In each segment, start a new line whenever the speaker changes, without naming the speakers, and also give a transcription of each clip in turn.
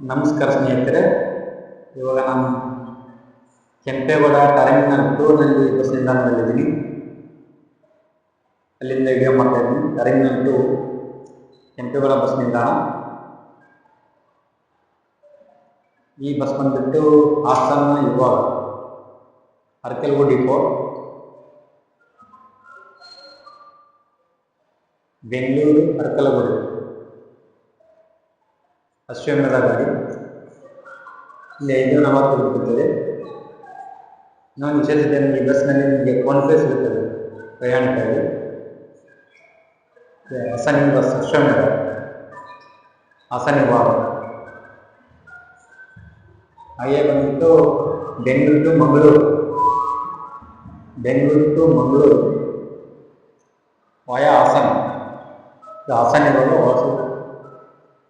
ನಮಸ್ಕಾರ ಸ್ನೇಹಿತರೆ. ಇವಾಗ ನಾನು ಕೆಂಪೇಗೌಡ ಟರ್ಮಿನಲ್ ಟೂನಲ್ಲಿ ಬಸ್ ನಿಲ್ದಾಣದಲ್ಲಿದ್ದೀನಿ. ಅಲ್ಲಿಂದ ವಿಡಿಯೋ ಮಾಡ್ತಾ ಇದ್ದೀನಿ. ಟರ್ಮಿನಲ್ ಟು ಕೆಂಪೇಗೌಡ ಬಸ್ ನಿಲ್ದಾಣ. ಈ ಬಸ್ ಬಂದ್ಬಿಟ್ಟು ಹಾಸನ ಇವಾಗ ಅರ್ಕಲ್ಗು ಡಿಪೋ ಬೆಂಗಳೂರು ಅರ್ಕಲಗೂಡು. ಅಶ್ವಮೇಧ ಗಾಡಿ. ಇಲ್ಲಿ ಐದು ನಲವತ್ತು ಬರುತ್ತದೆ ನಾನು ವಿಶೇಷತೆ ಈ ಬಸ್ನಲ್ಲಿ ನಿಮಗೆ ಫೋನ್ ಪೇ ಸಿಗುತ್ತದೆ, ಪ್ರಯಾಣಿಕರಿಗೆ. ಇದು ಹಾಸನ ಬಸ್, ಅಶ್ವಮೇಧ. ಹಾಸನ ವಾಹನ. ಹಾಗೆ ಬಂದ್ಬಿಟ್ಟು Bengaluru to Mangaluru. Bengaluru to Mangaluru. Via Hassan. ಇದು ಹಾಸನ ಇರೋದು ಹೊಸ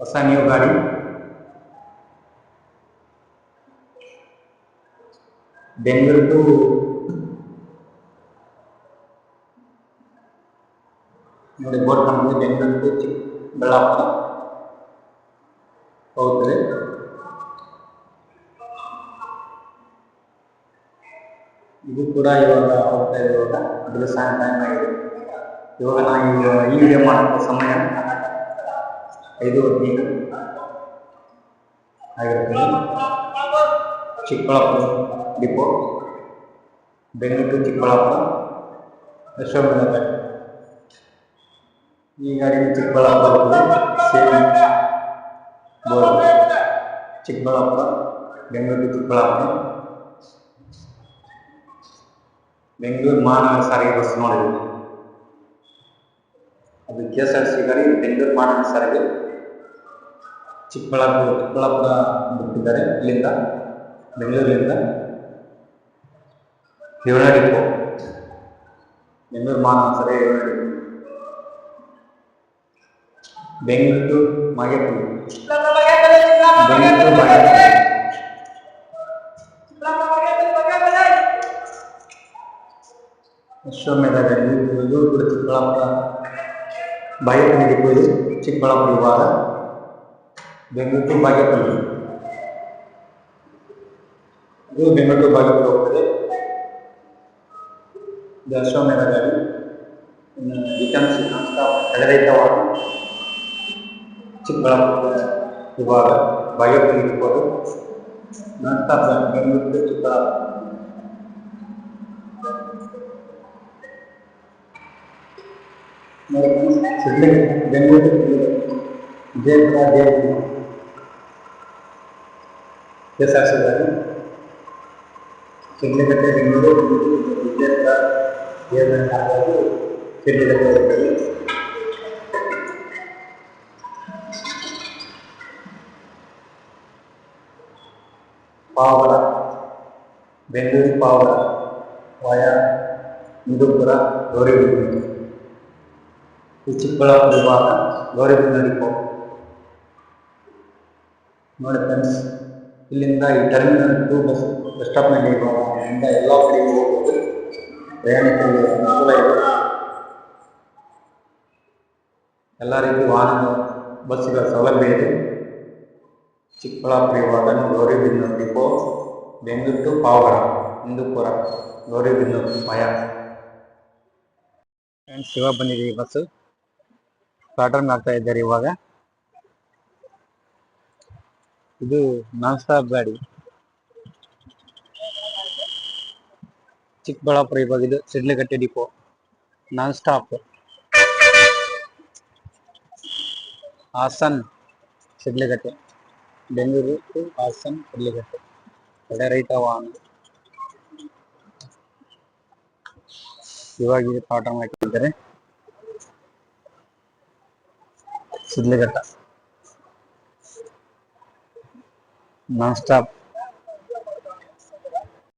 ಹೊಸ ನ್ಯೂ ಗಾಡಿ ಬೆಂಗಳೂರು ಟು ನೋಡಿ ಬೋರ್ಡ್ ಕಾಣ್ತದೆ ಬೆಂಗಳೂರು ಟು ಚಿಕ್ಕಬಳ್ಳಾಪುರ ಹೋಗುತ್ತದೆ ಇದು ಕೂಡ ಇವಾಗ ಹೋಗ್ತಾ ಇದೆ ಇವಾಗ ಇದು ಸಾಯಂ ಟೈಮ್ ಆಗಿದೆ ಇವಾಗ ನಾನು ಈಗ ಈ ವಿಡಿಯೋ ಮಾಡೋಕ್ಕೆ ಸಮಯ ಐದು ಹದಿನೈದು ಆಗಿರುತ್ತದೆ ಚಿಕ್ಕಬಳ್ಳಾಪುರ ಡಿಪೋ ಬೆಂಗಳೂರು ಟು ಚಿಕ್ಕಬಳ್ಳಾಪುರ ಯಶೋಮನ ಗಾಡಿ ಈ ಗಾಡಿ Chikkaballapura same board Chikkaballapura Bengaluru to Chikkaballapura Bengaluru ಮಹಾನಗರ ಸಾರಿಗೆ ಬಸ್ ನೋಡಿದ್ವಿ ಅದು ಕೆ ಎಸ್ ಆರ್ ಸಿ ಗಾಡಿ ಬೆಂಗಳೂರು ಮಹಾನಗರ ಸಾರಿಗೆ ಚಿಕ್ಕಬಳ್ಳಾಪುರ ಚಿಕ್ಕಬಳ್ಳಾಪುರ ಬಿಟ್ಟಿದ್ದಾರೆ ಇಲ್ಲಿಂದ ಬೆಂಗಳೂರಿನಿಂದ ಏಳನೇ ಡಿಪೋ ಬೆಂಗಳೂರು ಮಹಾನಗರ ಸಾರಿಗೆ ಏಳನೇ depot Bengaluru to Magepalli Bengaluru to Magepalli Ashwamedha ಗಾಡಿ ಇದು ಇದು ಕೂಡ ಚಿಕ್ಕಬಳ್ಳಾಪುರ ಬಾಗೇಪಲ್ಲಿ ಡಿಪೋ ಇದು ಚಿಕ್ಕಬಳ್ಳಾಪುರ ವಿಭಾಗ ಬೆಂಗಳೂರು ಟು ಬಾಗೇಪಲ್ಲಿ ಇದು ಬೆಂಗಳೂರು ಟು ಬಾಗೇಪಲ್ಲಿ ಹೋಗ್ತದೆ ಇದು ಅಶ್ವಮೇಧ ಗಾಡಿ ಇನ್ನು ರಿಟರ್ನ್ಸ್ ಎಡರೈತವಾದ ಚಿಕ್ಕಬಳ್ಳಾಪುರ ವಿಭಾಗ Bagepalli depot non stop Bengaluru to Chikkaballapura ಸಿಡ್ಲಿ Bengaluru Vijayapura ದೇವಗುರು yes sir சொல்றாரு எங்கிட்ட என்னோட விஜயத்தா ஏதாவது சென்றிடப்போகிறது பாவலா வெள்ளூர் பாவலா வயா முதுபுற கௌரவிக்கும் உச்சிப்புற பொதுவாக கௌரவி நடிப்போம் என்னோட ஃப்ரெண்ட்ஸ் ಇಲ್ಲಿಂದ ಈ ಟರ್ಮಿನಲ್ ಟು ಬಸ್ ಬಸ್ ಸ್ಟಾಪ್ನಲ್ಲಿ ಇಲ್ಲಿಂದ ಎಲ್ಲ ಕಡೆಗೂ ಹೋಗ್ಬೋದು. ಪ್ರಯಾಣಿಕರಿಗೆ ಅನುಕೂಲ ಇದೆ. ಎಲ್ಲ ರೀತಿ ವಾಹನ ಬಸ್ಸುಗಳ ಸೌಲಭ್ಯ ಇದೆ. ಚಿಕ್ಕಬಳ್ಳಾಪುರ ವಿಭಾಗ ಗೌರಿಬಿದನೂರು ಡಿಪೋ, ಬೆಂಗಳೂರು ಟು ಪಾವಗಡ ಹಿಂದೂಪುರ ಗೌರಿಬಿದನೂರು ಭಯ ಫ್ರೆಂಡ್ಸ್ ಇವಾಗ ಬಂದಿದೆ ಈ ಬಸ್ಸು. ಪ್ಯಾಟರ್ನ್ ಆಗ್ತಾ ಇದ್ದಾರೆ ಇವಾಗ. ಇದು ನಾನ್ ಸ್ಟಾಪ್ ಗಾಡಿ. ಚಿಕ್ಕಬಳ್ಳಾಪುರ ಇವಾಗ ಇದು Sidlaghatta depot. Non stop Hassan Sidlaghatta Bengaluru to Hassan Sidlaghatta ಎಡ ರೈತ ವಾಹನ. ಇವಾಗ ಇದು ಪಾಠ ಹಾಕಿದ್ದಾರೆ ಸಿದ್ಲಘಟ್ಟ
non-stop